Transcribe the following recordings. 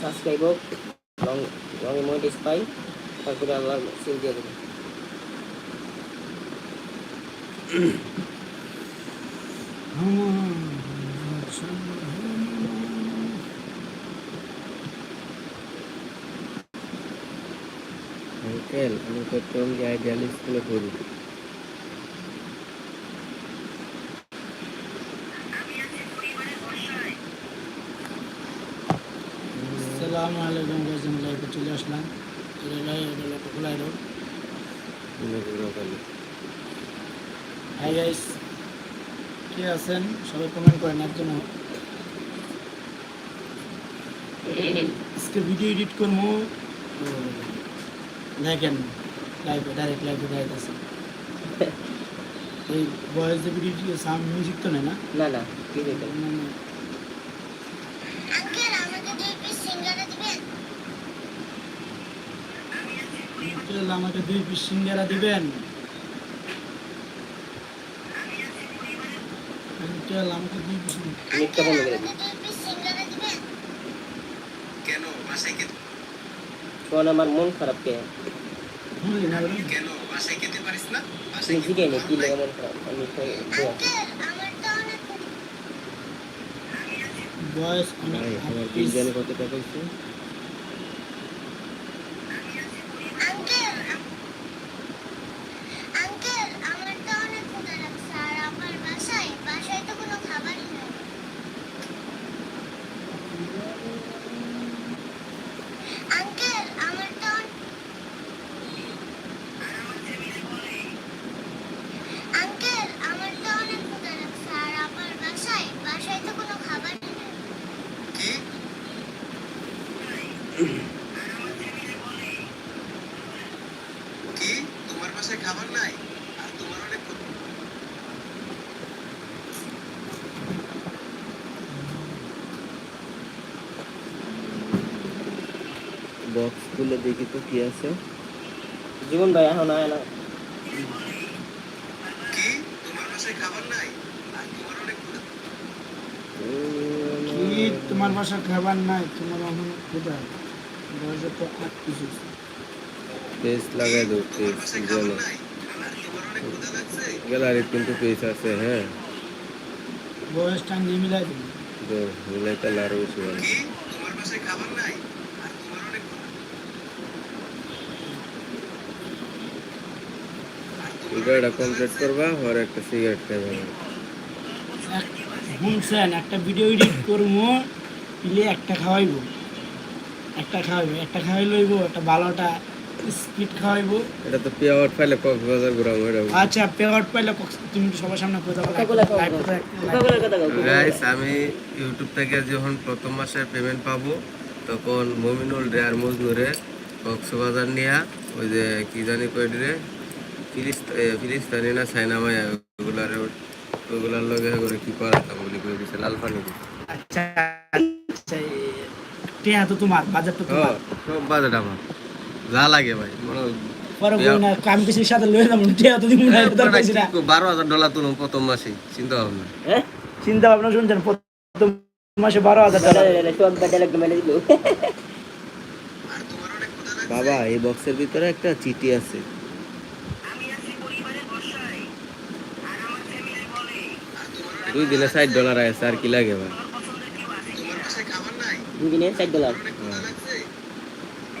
Subscribe হোক। Long long monetize পাই, তারপরে আবার সিল দিয়ে দেবো। আঙ্কেল আমি যে আইডিয়াল স্কুলে পড়ি সালাম আলাইকুম গাইজন চলে আসলাম। খোলাই রোড। হাই গাইস কে আছেন? সবাই কমেন্ট করেন একজন আজকে ভিডিও এডিট করব। দেখেন লাইভে ডাইরেক্ট লাইভে ডাইরেক্ট আছে। এই ভয়েস যে ভিডিও সাউন্ড মিউজিক তো নেই না? না না আঙ্কেল আমাকে দুই পিস সিঙ্গারা দিবেন। আঙ্কেল আমাকে দুই পিস মিথ্যা বন্ধ করে আমাকে দিই দুই পিস সিঙ্গারা দিবেন কেন? বাসায় খেতে শোন আমার মন খারাপ কে? কেন? বাসায় খেতে পারিস না? বাসায় খেতে জিগাই নি কি লাগে? মন খারাপ? আমি তো বলছি। আঙ্কেল আমার তো অনেক বয়স অনেক কত টাকা হয়েছে আঙ্কেল আঙ্কেল আমার তো অনেক ক্ষুধা লাগছে আর আমার বাসায় বাসায় তো কোনো খাবারই নেই আঙ্কেল আমার তো অন- আঙ্কেল আমার তো অনেক ক্ষুধা লাগছে আর আমার বাসায় বাসায় তো কোনো খাবারই নেই কি কি তোমার বাসায় খাবার নাই আর তোমার অনেক ক্ষুধা। বক্স খুলে দেখি তো কি আছে। জীবন ভাই এখন আয় না। কি তোমার বাসায় খাবার নাই? আর তোমার অনেক ক্ষুধা। কি তোমার বাসা খাবার নাই তোমার এখন ক্ষুধা বয়সে তো আট পিস পেজ লাগাই দেবো তোমার পেজ বাসায় জন্য খাবার নাই আর তোমার অনেক ক্ষুধা লাগছে গ্যালারির কিন্তু পেজ আছে হ্যাঁ। বয়সটা নিয়ে মিলাই দিবি। তো মিলাই তাহলে আরও বেশি ভালো। কি তোমার বাসায় খাবার নাই আর তোমার অনেক ক্ষুধা। আর তোমার ভিডিওটা কমপ্লিট করবা আর একটা সিগারেট খাইবা। শুনছেন একটা ভিডিও এডিট করব ইলে একটা খাওয়াইবো। একটা খাওয়াইবো একটা খাওয়াই লইবো একটা ভালোটা স্পিড খাওয়াইবো। এটা তো পিয়াওয়ার ফাইলে কক্সবাজার ঘুরাম এটা আচ্ছা পেয়ার পাইলে কক্স- তুমি সবার সামনে কথা বলো। গাইস আমি ইউটিউব থেকে যখন প্রথম মাসের পেমেন্ট পাবো তখন মমিনুল রে আর মজনুরে কক্সবাজার নিয়া ওই যে কি জানি কইড রে ফিলিস্তানি না চাইনা মায়া ওগুলার ওগুলার লগে করে কি করাতাম বলি কই দিছে লাল পানি আচ্ছা আচ্ছা টিয়া তো তোমার বাজার তো তোমার। সব বাজেট আমার। যা লাগে ভাই মনে কিছু সাথে লয়ে যাব টিয়া তো না বারো হাজার ডলার তুলুম প্রথম মাসে চিন্তা ভাবনা। হ্যাঁ চিন্তা ভাবনা শুনছেন প্রথম মাসে বারো হাজার লাগছে? বাবা এই বক্সের ভিতরে একটা চিঠি আছে আর তোমার অনেক দুই দিনে ষাট ডলার আছে আর কি লাগে ভাই নাই দুদিনে ষাট ডলার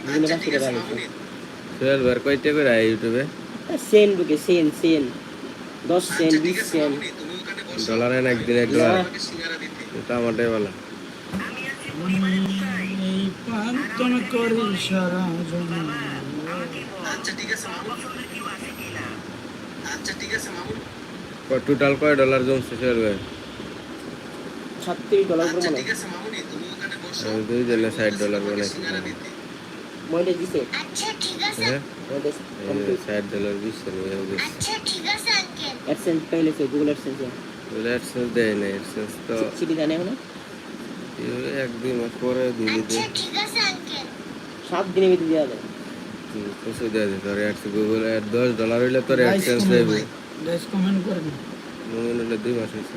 দুদিনে আচ্ছা, পাঁচশো ঠিক টাকা সোহেল ভাই কয়টা করে আয় ইউটিউবে সেন ঢুকে সেন সেন দশ সেন আচ্ছা, বিশ সেন। ডলার এনে একদিন এক ডলার। এটা আমারটাই বলা এই পান্তন করি সারা জন্য আচ্ছা, ঠিক আছে, মামুনি। আচ্ছা, ঠিক আছে, মামুনি। টোটাল কয় ডলার জমছে ভাই? সাতত্রিশ ডলার করে মনে দুই ষাট ডলার দিছে। ষাট ডলার বিশ আচ্ছা ঠিক আছে আঙ্কেল অ্যাডসেন্স পাইলেছে গুগল অ্যাডসেন্স বলে অ্যাডসেন্স দেয় না অ্যাডসেন্স তো সিটি জানে এখন? এই এক দুই মাস পরে দিলি আচ্ছা দিয়ে ঠিক আছে আঙ্কেল সাত দিনের ভিতরে দেওয়া যায়। তোর অ্যাডস গুগল অ্যাড দশ ডলার হইলে তোর অ্যাডসেন্স দেবে গাইস কমেন্ট করে দিন মনে হলে দুই মাস হয়েছে।